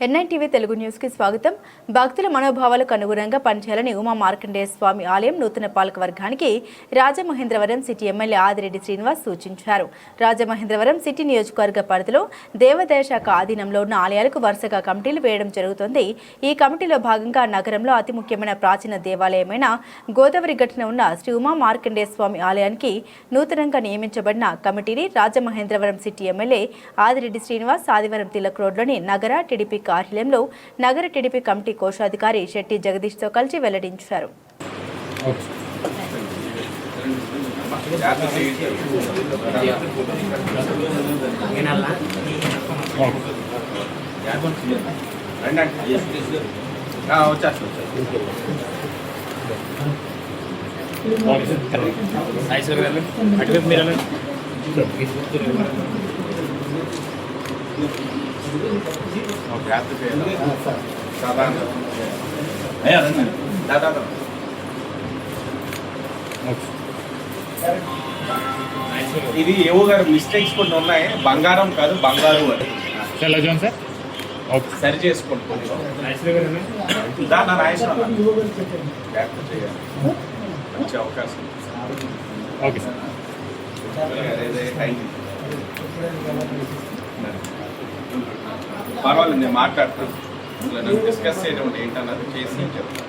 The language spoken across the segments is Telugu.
ఎన్ఐటీవీ తెలుగు న్యూస్కి స్వాగతం. భక్తుల మనోభావాలకు అనుగుణంగా పనిచేయాలని ఉమా మార్కండేయ స్వామి ఆలయం నూతన పాలక వర్గానికి రాజమహేంద్రవరం సిటీ ఎమ్మెల్యే ఆదిరెడ్డి శ్రీనివాస్ సూచించారు. రాజమహేంద్రవరం సిటీ నియోజకవర్గ పరిధిలో దేవాదాయ శాఖ ఆధీనంలో ఉన్న ఆలయాలకు వరుసగా కమిటీలు వేయడం జరుగుతోంది. ఈ కమిటీలో భాగంగా నగరంలో అతి ముఖ్యమైన ప్రాచీన దేవాలయమైన గోదావరి ఘటన ఉన్న శ్రీ ఉమా మార్కండేయ స్వామి ఆలయానికి నూతనంగా నియమించబడిన కమిటీని రాజమహేంద్రవరం సిటీ ఎమ్మెల్యే ఆదిరెడ్డి శ్రీనివాస్ ఆదివారం తిలక్ రోడ్లోని నగర టీడీపీ కార్యాలయంలో నగర టీడీపీ కమిటీ కోశాధికారి శెట్టి జగదీష్తో కలిసి వెల్లడించారు. ఐశ్వర్య గారు అటువైపు మీరు ఇది ఏవో గారు మిస్టేక్స్ కొన్ని ఉన్నాయి. బంగారం కాదు బంగారు అని సార్ ఎలా చూడండి సార్. సరి చేసుకోండి కొంచెం. ఐశ్వర్య గారు రండి. దా నా నాయసం జాగ్రత్త చేయాలి. మంచి అవకాశం. ఓకే సార్ అదే టైం పర్వాలేదు నేను మాట్లాడతాను నన్ను డిస్కస్ చేయడం ఏంటన్నది చేసి చెప్తాను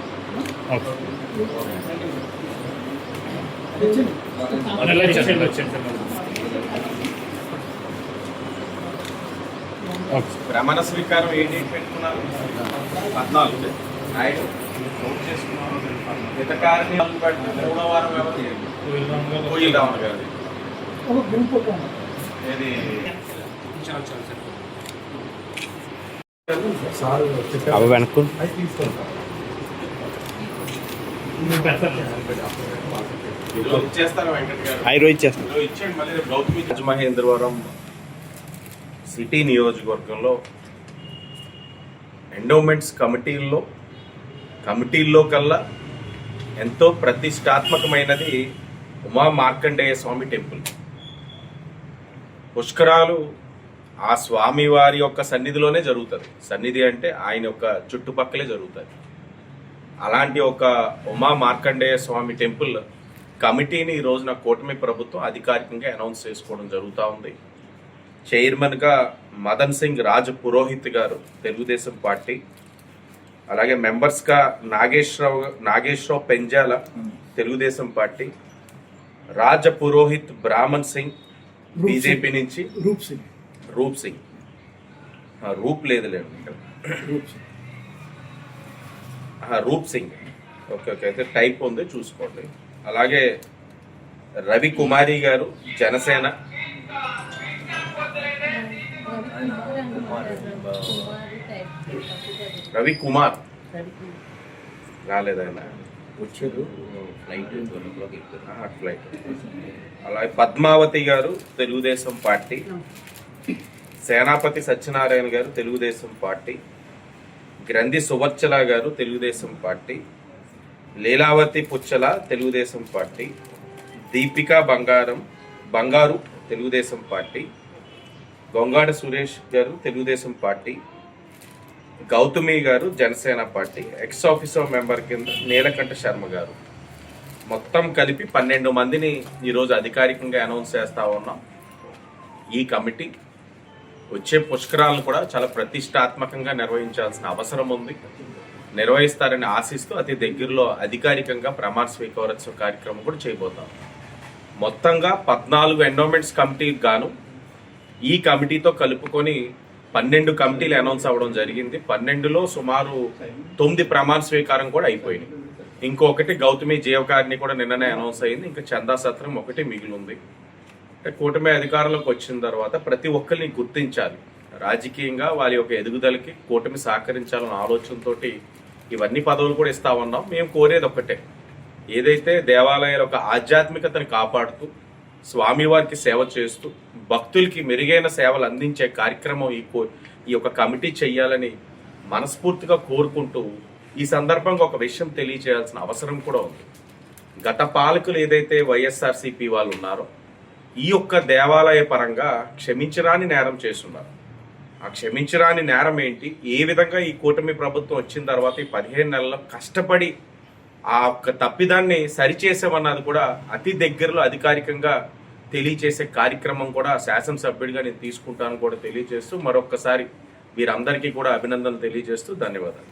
ప్రమాణ స్వీకారం ఏ డేట్ పెట్టుకున్నారు. పద్నాలుగు. ఆయన నోట్ చేసుకున్నారు. హితకారిని మూడో వారం ఎవరు కోయిల్ రావణ్ గారి ఏది అవి వెనక్కు ఈరోజు ఇచ్చేస్తారా వెంకట్ గారు ఐదు రోజు ఇచ్చేస్తాను ఈరోజు ఇచ్చేయండి మళ్ళీ రేపు గౌతమి రాజమహేంద్రవరం సిటీ నియోజకవర్గంలో ఎండోమెంట్స్ కమిటీల్లో కమిటీల్లో కల్లా ఎంతో ప్రతిష్టాత్మకమైనది ఉమా మార్కండేయ స్వామి టెంపుల్. పుష్కరాలు ఆ స్వామి వారి యొక్క సన్నిధిలోనే జరుగుతుంది. సన్నిధి అంటే ఆయన యొక్క చుట్టుపక్కలే జరుగుతుంది అలాంటి ఒక ఉమా మార్కండేయ స్వామి టెంపుల్ కమిటీని ఈ రోజున కూటమి ప్రభుత్వం అధికారికంగా అనౌన్స్ చేసుకోవడం జరుగుతూ ఉంది. చైర్మన్గా మదన్ సింగ్ రాజ్ పురోహిత్ గారు తెలుగుదేశం పార్టీ అలాగే మెంబర్స్గా నాగేశ్వరరావు నాగేశ్వరరావు పెంజాల తెలుగుదేశం పార్టీ రాజ పురోహిత్ బ్రాహ్మణ్ సింగ్. బీజేపీ నుంచి రూప్ సింగ్. రూప్ సింగ్. ఆ, రూప్ లేదులేండి ఇక్కడ రూప్ సింగ్. ఆహా, రూప్ సింగ్. ఓకే ఓకే అయితే టైప్ ఉంది చూసుకోండి. అలాగే రవి కుమారి గారు జనసేన. రవి కుమార్. రాలేదాయన వచ్చారు ఫ్లైట్ ఫ్లైట్. అలాగే పద్మావతి గారు తెలుగుదేశం పార్టీ. సేనాపతి సత్యనారాయణ గారు తెలుగుదేశం పార్టీ గ్రంథి సువర్చల గారు Telugu Desam party Leelavathi Puchala Telugu Desam party Deepika Bangaram Bangaru Telugu Desam party Gongada Suresh గారు తెలుగుదేశం పార్టీ గౌతమి గారు Jana Sena party ex officer member కింద నీలకంఠ శర్మ గారు. మొత్తం కలిపి పన్నెండు మందిని ఈరోజు అధికారికంగా అనౌన్స్ చేస్తా ఉన్నాం. ఈ కమిటీ వచ్చే పుష్కరాలను కూడా చాలా ప్రతిష్టాత్మకంగా నిర్వహించాల్సిన అవసరం ఉంది. నిర్వహిస్తారని ఆశిస్తూ అతి దగ్గరలో అధికారికంగా ప్రమాణ స్వీకారోత్సవ కార్యక్రమం కూడా చేయబోతాం. మొత్తంగా పద్నాలుగు ఎండోమెంట్స్ కమిటీకి గాను ఈ కమిటీతో కలుపుకొని పన్నెండు కమిటీలు అనౌన్స్ అవ్వడం జరిగింది. పన్నెండులో సుమారు తొమ్మిది ప్రమాణ స్వీకారం కూడా అయిపోయినాయి. ఇంకొకటి గౌతమి జీవకారిణి కూడా నిన్ననే అనౌన్స్ అయింది. ఇంకా చందా సత్రం ఒకటి మిగిలి ఉంది. కూటమి అధికారంలోకి వచ్చిన తర్వాత ప్రతి ఒక్కరిని గుర్తించాలి. రాజకీయంగా వారి యొక్క ఎదుగుదలకి కూటమి సహకరించాలన్న ఆలోచనతోటి ఇవన్నీ పదవులు కూడా ఇస్తా ఉన్నాం. మేము కోరేది ఒకటే ఏదైతే దేవాలయాల యొక్క ఆధ్యాత్మికతను కాపాడుతూ స్వామివారికి సేవ చేస్తూ భక్తులకి మెరుగైన సేవలు అందించే కార్యక్రమం ఈ కో ఈ యొక్క కమిటీ చేయాలని మనస్ఫూర్తిగా కోరుకుంటూ ఈ సందర్భంగా ఒక విషయం తెలియజేయాల్సిన అవసరం కూడా ఉంది. గత పాలకులు ఏదైతే వైఎస్ఆర్సీపీ వాళ్ళు ఉన్నారో ఈ యొక్క దేవాలయ పరంగా క్షమించరాని నేరం చేస్తున్నారు. ఆ క్షమించరాని నేరం ఏంటి? ఏ విధంగా ఈ కూటమి ప్రభుత్వం వచ్చిన తర్వాత ఈ పదిహేను నెలల్లో కష్టపడి ఆ ఒక్క తప్పిదాన్ని సరిచేసామన్నది కూడా అతి దగ్గరలో అధికారికంగా తెలియచేసే కార్యక్రమం కూడా శాసనసభ్యుడిగా నేను తీసుకుంటాను కూడా తెలియజేస్తూ మరొక్కసారి వీరందరికీ కూడా అభినందనలు తెలియజేస్తూ ధన్యవాదాలు.